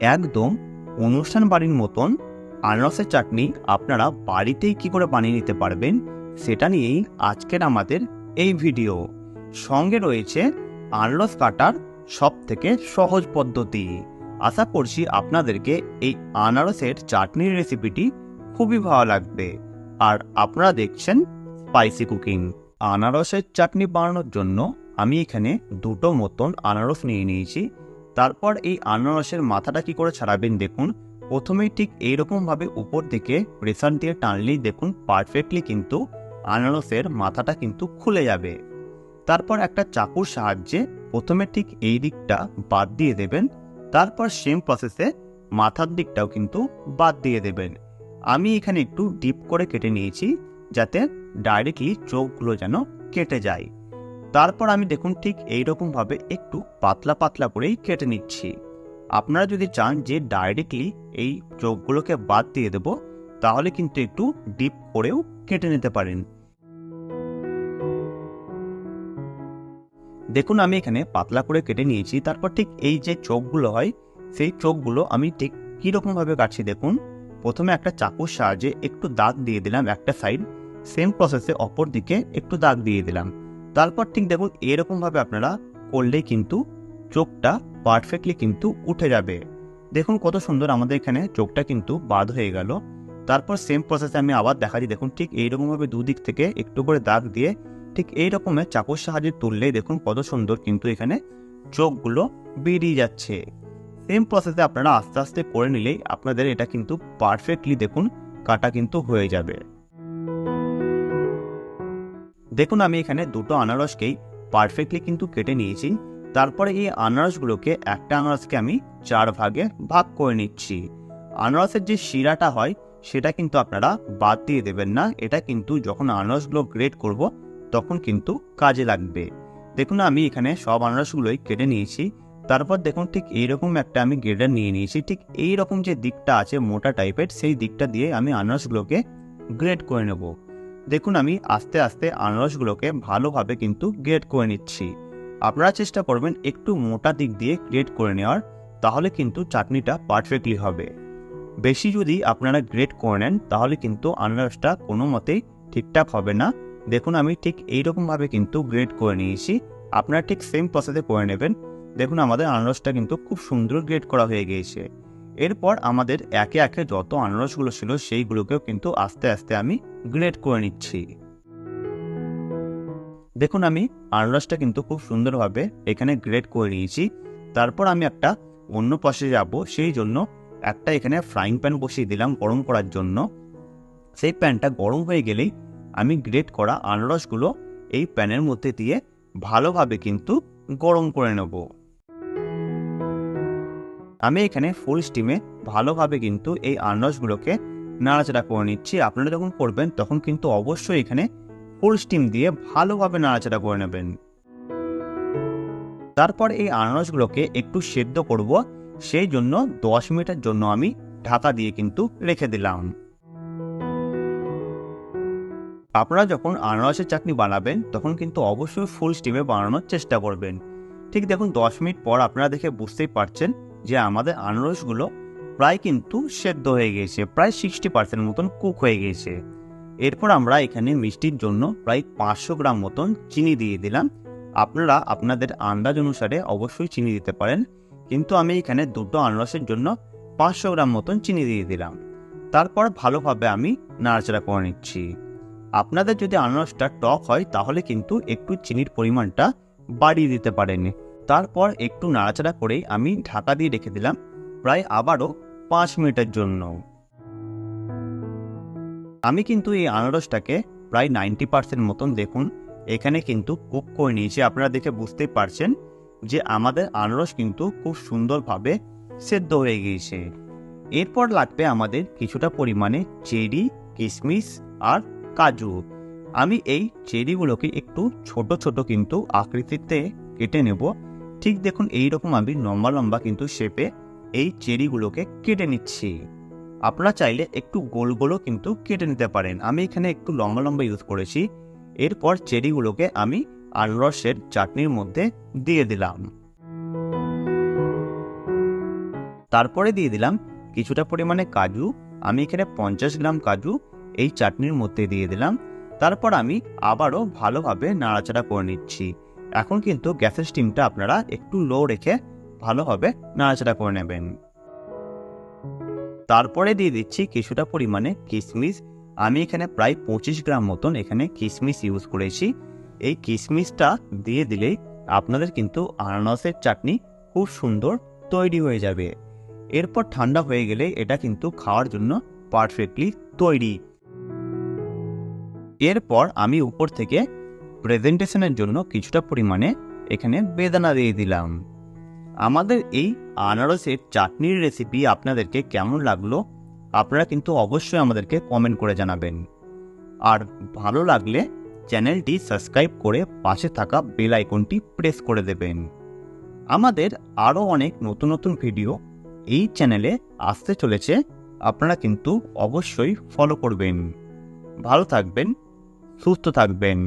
একদম অনুষ্ঠান বাড়ির মতন আনারসের চাটনি আপনারা বাড়িতেই কি করে বানিয়ে নিতে পারবেন সেটা নিয়েই আজকের আমাদের এই ভিডিও। সঙ্গে রয়েছে আনারস কাটার সব থেকে সহজ পদ্ধতি। আশা করছি আপনাদেরকে এই আনারসের চাটনির রেসিপিটি খুবই ভালো লাগবে। আর আপনারা দেখছেন স্পাইসি কুকিং। আনারসের চাটনি বানানোর জন্য আমি এখানে দুটো মতন আনারস নিয়ে নিয়েছি। তারপর এই আনারসের মাথাটা কি করে ছাড়াবেন দেখুন। প্রথমেই ঠিক এইরকমভাবে উপর দিকে প্রেসার দিয়ে টানলেই দেখুন পারফেক্টলি কিন্তু আনারসের মাথাটা কিন্তু খুলে যাবে। তারপর একটা চাকুর সাহায্যে প্রথমে ঠিক এই দিকটা বাদ দিয়ে দেবেন। তারপর সেম প্রসেসে মাথার দিকটাও কিন্তু বাদ দিয়ে দেবেন। আমি এখানে একটু ডিপ করে কেটে নিয়েছি যাতে ডাইরেক্টলি চোখগুলো যেন কেটে যায়। তারপর আমি দেখুন ঠিক এইরকমভাবে একটু পাতলা পাতলা করেই কেটে নিচ্ছি। আপনারা যদি চান যে ডাইরেক্টলি এই চোখগুলোকে বাদ দিয়ে দেব, তাহলে কিন্তু একটু ডিপ করেও কেটে নিতে পারেন। দেখুন আমি এখানে পাতলা করে কেটে নিয়েছি, তারপর ঠিক এই যে চোখগুলো হয়, সেই চোখগুলো আমি ঠিক কীরকমভাবে কাটছি দেখুন। প্রথমে একটা চাকুর সাহায্যে একটু দাগ দিয়ে দিলাম একটা সাইড সেম প্রসেসে অপর দিকে একটু দাগ দিয়ে দিলাম। তারপর ঠিক দেখুন, এরকমভাবে আপনারা করলেই কিন্তু চোখটা পারফেক্টলি কিন্তু উঠে যাবে। দেখুন কত সুন্দর আমাদের এখানে চোখটা কিন্তু বাদ হয়ে গেল। তারপর সেম প্রসেসে আমি আবার দেখাচ্ছি, দেখুন ঠিক এইরকমভাবে দুদিক থেকে একটু করে দাগ দিয়ে ঠিক এই রকমের চাকুর সাহায্যে তুললেই দেখুন কত সুন্দর কিন্তু এখানে চোখগুলো বেরিয়ে যাচ্ছে। সেম প্রসেসে আপনারা আস্তে আস্তে করে নিলেই আপনাদের এটা কিন্তু পারফেক্টলি দেখুন কাটা কিন্তু হয়ে যাবে। দেখুন, আমি এখানে দুটো আনারসকেই পারফেক্টলি কিন্তু কেটে নিয়েছি। তারপরে এই আনারসগুলোকে একটা আনারসকে আমি চার ভাগে ভাগ করে নিচ্ছি। আনারসের যে শিরাটা হয়, সেটা কিন্তু আপনারা বাদ দিয়ে দেবেন না। এটা কিন্তু যখন আনারসগুলো গ্রেড করব, তখন কিন্তু কাজে লাগবে। দেখুন, আমি এখানে সব আনারসগুলোই কেটে নিয়েছি। তারপর দেখুন, ঠিক এইরকম একটা আমি গ্রেডার নিয়ে নিয়েছি। ঠিক এই রকম যে দিকটা আছে মোটা টাইপের সেই দিকটা দিয়ে আমি আনারসগুলোকে গ্রেড করে নেব। দেখুন, আমি আস্তে আস্তে আনারসগুলোকে ভালোভাবে কিন্তু গ্রেড করে নিচ্ছি। আপনারা চেষ্টা করবেন একটু মোটা দিক দিয়ে গ্রেড করে নেওয়ার, তাহলে কিন্তু চাটনিটা পারফেক্টলি হবে। বেশি যদি আপনারা গ্রেড করে নেন, তাহলে কিন্তু আনারসটা কোনো মতেই ঠিকঠাক হবে না। দেখুন, আমি ঠিক এইরকমভাবে কিন্তু গ্রেড করে নিয়েছি। আপনারা ঠিক সেম প্রসেসে করে নেবেন। দেখুন, আমাদের আনারসটা কিন্তু খুব সুন্দর গ্রেড করা হয়ে গিয়েছে। এরপর আমাদের একে একে যত আনারসগুলো ছিল সেইগুলোকেও কিন্তু আস্তে আস্তে আমি গ্রেড করে নিচ্ছি। দেখুন আমি আনারসটা কিন্তু খুব সুন্দরভাবে এখানে গ্রেড করে নিয়েছি। তারপর আমি একটা অন্য পাশে যাব, সেই জন্য একটা এখানে ফ্রাইং প্যান বসিয়ে দিলাম গরম করার জন্য। সেই প্যানটা গরম হয়ে গেলেই আমি গ্রেড করা আনারসগুলো এই প্যানের মধ্যে দিয়ে ভালোভাবে কিন্তু গরম করে নেব। আমি এখানে ফুল স্টিমে ভালোভাবে কিন্তু এই আনারসগুলোকে নাড়াচাড়া করে নিচ্ছি। আপনারা যখন করবেন, তখন কিন্তু অবশ্যই এখানে ফুল স্টিম দিয়ে ভালোভাবে নাড়াচাড়া করে নেবেন। তারপর এই আনারসগুলোকে একটু সেদ্ধ করব, সেই জন্য দশ মিনিটের জন্য আমি ঢাকা দিয়ে কিন্তু রেখে দিলাম। আপনারা যখন আনারসের চাটনি বানাবেন, তখন কিন্তু অবশ্যই ফুল স্টিমে বানানোর চেষ্টা করবেন। ঠিক দেখুন, দশ মিনিট পর আপনারা দেখে বুঝতেই পারছেন যে আমাদের আনারসগুলো প্রায় কিন্তু সেদ্ধ হয়ে গিয়েছে প্রায় সিক্সটি পার্সেন্ট মতন কুক হয়ে গিয়েছে এরপর আমরা এখানে মিষ্টির জন্য প্রায় পাঁচশো গ্রাম মতন চিনি দিয়ে দিলাম। আপনারা আপনাদের আন্দাজ অনুসারে অবশ্যই চিনি দিতে পারেন। কিন্তু আমি এখানে দুটো আনারসের জন্য পাঁচশো গ্রাম মতন চিনি দিয়ে দিলাম। তারপর ভালোভাবে আমি নাড়াচাড়া করে নিচ্ছি। আপনাদের যদি আনারসটা টক হয়, তাহলে কিন্তু একটু চিনির পরিমাণটা বাড়িয়ে দিতে পারেন। তারপর একটু নাড়াচাড়া করে আমি ঢাকা দিয়ে রেখে দিলাম, প্রায় আবারও পাঁচ মিনিটের জন্য। আমি কিন্তু এই আনারসটাকে প্রায় নাইনটি পার্সেন্ট মতন দেখুন, এখানে কিন্তু কুক করে নিয়েছি। আপনারা দেখে বুঝতেই পারছেন যে আমাদের আনারস কিন্তু খুব সুন্দরভাবে সেদ্ধ হয়ে গিয়েছে। এরপর লাগবে আমাদের কিছুটা পরিমাণে চেরি কিশমিশ আর কাজু। আমি এই চেরিগুলোকে একটু ছোট ছোট কিন্তু আকৃতিতে কেটে নেব। ঠিক দেখুন এই রকম আমি লম্বা লম্বা কিন্তু শেপে এই চেরিগুলোকে কেটে নিচ্ছি। আপনারা চাইলে একটু গোল গোলও কিন্তু কেটে নিতে পারেন। আমি এখানে একটু লম্বা লম্বা ইউজ করেছি। এরপর চেরিগুলোকে আমি আনারসের চাটনির মধ্যে দিয়ে দিলাম। তারপরে দিয়ে দিলাম কিছুটা পরিমাণে কাজু। আমি এখানে পঞ্চাশ গ্রাম কাজু এই চাটনির মধ্যে দিয়ে দিলাম। তারপর আমি আবারও ভালোভাবে নাড়াচাড়া করে নিচ্ছি। এখন কিন্তু গ্যাসের স্টিমটা আপনারা একটু লো রেখে ভালোভাবে নাড়াচাড়া করে নেবেন। তারপরে দিয়ে দিচ্ছি কিছুটা পরিমাণে কিশমিশ আমি এখানে প্রায় পঁচিশ গ্রাম মতন এখানে কিশমিশ ইউজ করেছি। এই কিশমিশটা দিয়ে দিলেই আপনাদের কিন্তু আনারসের চাটনি খুব সুন্দর তৈরি হয়ে যাবে। এরপর ঠান্ডা হয়ে গেলে এটা কিন্তু খাওয়ার জন্য পারফেক্টলি তৈরি। এরপর আমি উপর থেকে প্রেজেন্টেশনের জন্য কিছুটা পরিমাণে এখানে বেদানা দিয়ে দিলাম। আমাদের এই আনারসের চাটনির রেসিপি আপনাদেরকে কেমন লাগল, আপনারা কিন্তু অবশ্যই আমাদেরকে কমেন্ট করে জানাবেন। আর ভালো লাগলে চ্যানেলটি সাবস্ক্রাইব করে পাশে থাকা বেল আইকনটি প্রেস করে দেবেন। আমাদের আরও অনেক নতুন নতুন ভিডিও এই চ্যানেলে আসতে চলেছে, আপনারা কিন্তু অবশ্যই ফলো করবেন। ভালো থাকবেন, সুস্থ থাকবেন।